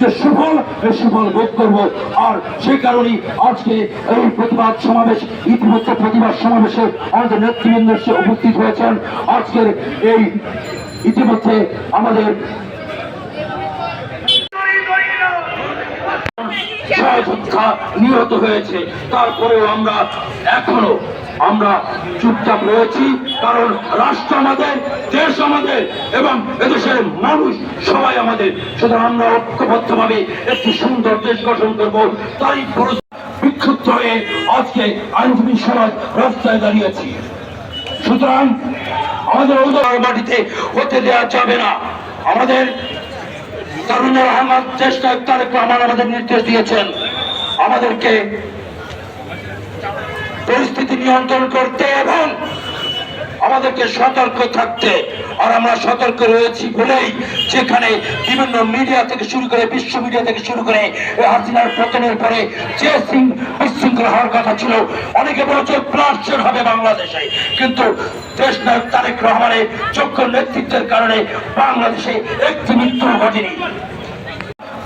যে সুফল এই সুফল ভোগ করব। আর সেই কারণেই আজকে এই প্রতিবাদ সমাবেশ, ইতিমধ্যে প্রতিবাদ সমাবেশে আমাদের নেতৃবৃন্দ উপস্থিত হয়েছেন। আজকের এই ইতিমধ্যে আমাদের সহযোদ্ধা নিহত হয়েছে। তারপরেও আমরা এখনও আমরা চুপচাপ রয়েছি, কারণ রাষ্ট্র আমাদের, দেশ আমাদের এবং এদেশের মানুষ সবাই আমাদের। সুতরাং আমরা ঐক্যবদ্ধভাবে একটি সুন্দর দেশ গঠন করব। তাই বিক্ষুব্ধ হয়ে আজকে আইনজীবী সমাজ রাস্তায় দাঁড়িয়েছি। সুতরাং আমাদের উদার মাটিতে হতে দেওয়া যাবে না। আমাদের তারুণ্যের আহমদ চেষ্টা তারেক রহমান আমাদের নির্দেশ দিয়েছেন। আমাদেরকে পরিস্থিতি নিয়ন্ত্রণ করতে এবং আমাদেরকে সতর্ক থাকতে। আর আমরা সতর্ক রয়েছি বলেই যেখানে বিভিন্ন মিডিয়া থেকে শুরু করে, বিশ্ব মিডিয়া থেকে শুরু করে হাসিনার পতনের পরে যে সিং বিশৃঙ্খলা হওয়ার কথা ছিল। অনেকে বলেছে প্লাস্টার হবে বাংলাদেশে। কিন্তু দেশ নায়ক তারেক রহমানের যোগ্য নেতৃত্বের কারণে বাংলাদেশে একটি মৃত্যু ঘটেনি।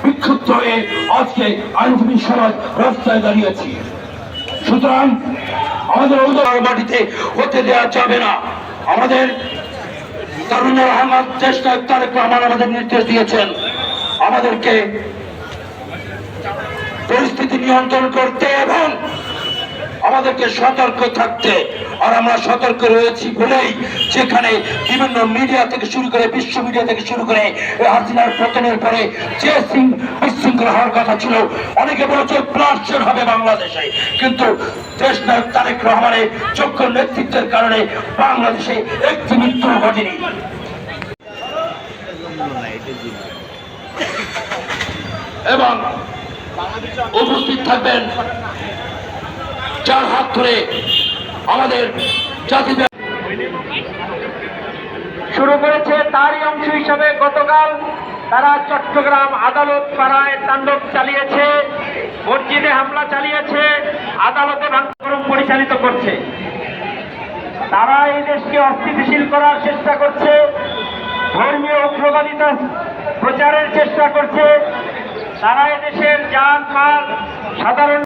বিক্ষুব্ধ হয়ে আজকে আইনজীবী সমাজ রাস্তায় দাঁড়িয়েছি। সুতরাং আমাদের উদার মাটিতে হতে দেওয়া যাবে না। আমাদের তারুণ্যের আহমদ চেষ্টা তারেক রহমান আমাদের নির্দেশ দিয়েছেন। আমাদেরকে পরিস্থিতি নিয়ন্ত্রণ করতে এবং আমাদেরকে সতর্ক থাকতে। আর আমরা সতর্ক রয়েছি বলেই যেখানে বিভিন্ন মিডিয়া থেকে শুরু করে বিশ্ব মিডিয়া থেকে শুরু করে হাসিনার পতনের পরে যে সিং বিশৃঙ্খলা হওয়ার কথা ছিল। অনেকে বলেছে প্লাস্টার হবে বাংলাদেশে। কিন্তু দেশ নায়ক তারেক রহমানের যোগ্য নেতৃত্বের কারণে বাংলাদেশে একটি মৃত্যু ঘটেনি। এবং উপস্থিত থাকবেন চার হাত ধরে আমাদের জাতি শুরু করেছে তারই অংশ হিসাবে গতকাল তারা চট্টগ্রাম আদালত পাড়ায় তাণ্ডব চালিয়েছে, মসজিদে হামলা চালিয়েছে, আদালতে ভাঙচুর পরিচালিত করছে। তারা এই দেশকে অস্থিতিশীল করার চেষ্টা করছে, ধর্মীয় উগ্রবাদিতা প্রচারের চেষ্টা করছে, তারা এদেশের যান মাল সাধারণ